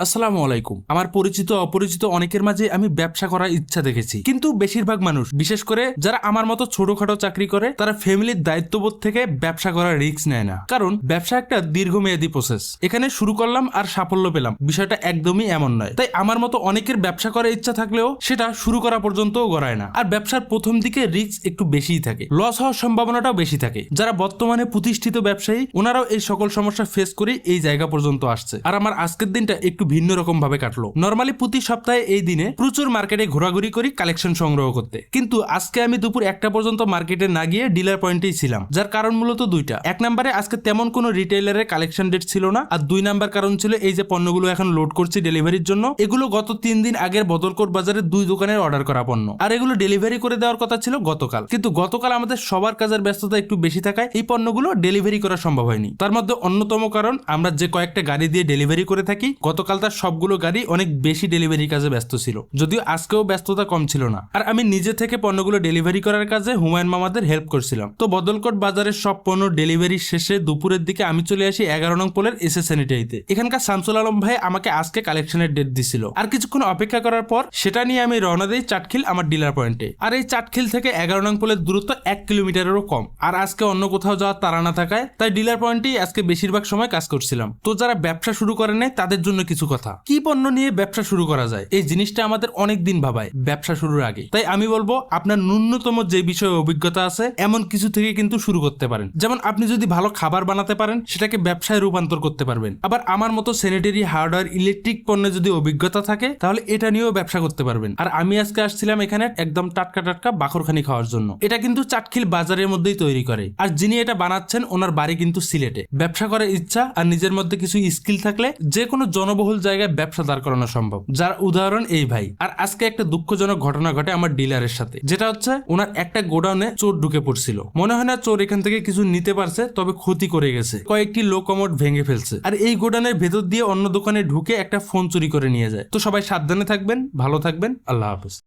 আসসালামু আলাইকুম। আমার পরিচিত, অপরিচিত অনেকের মাঝে আমি ব্যবসা করার ইচ্ছা দেখেছি। কিন্তু বেশিরভাগ মানুষ, বিশেষ করে যারা আমার মতো ছোটখাটো চাকরি করে, তারা ফ্যামিলির দায়িত্ববোধ থেকে ব্যবসা করার রিস্ক নেয় না। কারণ ব্যবসা একটা দীর্ঘমেয়াদী প্রসেস এখানে শুরু করলাম আর সাফল্য পেলাম। বিষয়টা একদমই এমন নয়। তাই আমার মতো অনেকের ব্যবসা করার ইচ্ছা থাকলেও সেটা শুরু করা পর্যন্তও গড়ায় না। আর ব্যবসার প্রথম দিকে রিস্ক একটু বেশিই থাকে। লস হওয়ার সম্ভাবনাটাও বেশি থাকে। যারা বর্তমানে প্রতিষ্ঠিত ব্যবসায়ী, ওনারাও এই সকল সমস্যা ফেস করে এই জায়গা পর্যন্ত আসছে। আর আমার আজকের দিনটা একটু ভিন্ন রকম ভাবে কাটলো। নর্মালি প্রতি সপ্তাহে এই দিনে প্রচুর মার্কেটে ঘোরাঘুরি করি কালেকশন সংগ্রহ করতে। কিন্তু আজকে আমি দুপুর একটা পর্যন্ত মার্কেটে না গিয়ে ডিলার পয়েন্টেই ছিলাম, যার কারণ মূলত দুইটা। এক নম্বরে আজকে তেমন কোনো রিটেইলারের কালেকশন ডেট ছিল না, আর দুই নাম্বার কারণ ছিল এই যে পণ্যগুলো এখন লোড করছি ডেলিভারির জন্য। এগুলো গত তিন দিন আগের বদলকোট বাজারে দুই দোকানের অর্ডার করা পণ্য। আর এগুলো ডেলিভারি করে দেওয়ার কথা ছিল গতকাল। কিন্তু গতকাল আমাদের সবার কাজের ব্যস্ততা একটু বেশি থাকায় এই পণ্যগুলো ডেলিভারি করা সম্ভব হয়নি। তার মধ্যে অন্যতম কারণ, আমরা যে কয়েকটা গাড়ি দিয়ে ডেলিভারি করে থাকি, গতকাল তার সবগুলো গাড়ি অনেক বেশি ডেলিভারি কাজে ব্যস্ত ছিল। যদিও আজকেও ব্যস্ততা কম ছিল না। আর আমি নিজে থেকে পণ্যগুলো ডেলিভারি করার কাজে হুমায়ুন মামাদের হেল্প করছিলাম। তো বদলকোট বাজারের সব পণ্য ডেলিভারি শেষে দুপুরের দিকে আমি চলে আসি এগারো নং পোলের এস স্যানিটারিতে। এখানকার শামসুল আলম ভাই আমাকে আজকে কালেকশনের ডেট দিছিল। আর কিছুক্ষণ অপেক্ষা করার পর সেটা নিয়ে আমি রওনা দিই চাটখিল আমার ডিলার পয়েন্টে আর এই চাটখিল থেকে এগারো নং পোলের দূরত্ব এক কিলোমিটারেরও কম। আর আজকে অন্য কোথাও যাওয়ার তারা না থাকায় তাই ডিলার পয়েন্টেই আজকে বেশিরভাগ সময় কাজ করছিলাম। তো যারা ব্যবসা শুরু করে নেয় তাদের জন্য কিছু কথা। কি পণ্য নিয়ে ব্যবসা শুরু করা যায়? এই জিনিসটা আমাদের অনেক দিন ভাবায়, ব্যবসা শুরুর আগে। তাই আমি বলব, আপনার ন্যূনতম যে বিষয়ে অভিজ্ঞতা আছে, এমন কিছু থেকে কিন্তু শুরু করতে পারেন। যেমন আপনি যদি ভালো খাবার বানাতে পারেন, সেটাকে ব্যবসায় রূপান্তর করতে পারবেন। আবার আমার মতো স্যানিটারি হার্ডওয়্যার ইলেকট্রিক পণ্যে যদি অভিজ্ঞতা থাকে, তাহলে এটা নিয়েও ব্যবসা করতে পারবেন। আর আমি আজকে আসছিলাম এখানে একদম টাটকা টাটকা বাখরখানি খাওয়ার জন্য। এটা কিন্তু চাটখিল বাজারের মধ্যেই তৈরি করে। আর যিনি এটা বানাচ্ছেন, ওনার বাড়ি কিন্তু সিলেটে। ব্যবসা করার ইচ্ছা আর নিজের মধ্যে কিছু স্কিল থাকলে যে কোনো জনবহুল জায়গায় ব্যবসা দাঁড় করানো সম্ভব। যার উদাহরণ এই ভাই। আর আজকে একটা দুঃখজনক ঘটনা ঘটে আমার ডিলারের সাথে। যেটা হচ্ছে ওনার একটা গোডাউনে চোর ঢুকে পড়ছিল। মনে হয় না চোর এখান থেকে কিছু নিতে পারছে, তবে ক্ষতি করে গেছে। কয়েকটি লোকমোট ভেঙে ফেলছে। আর এই গোডাউনের ভেতর দিয়ে অন্য দোকানে ঢুকে একটা ফোন চুরি করে নিয়ে যায়। তো সবাই সাবধানে থাকবেন, ভালো থাকবেন, আল্লাহ হাফেজ।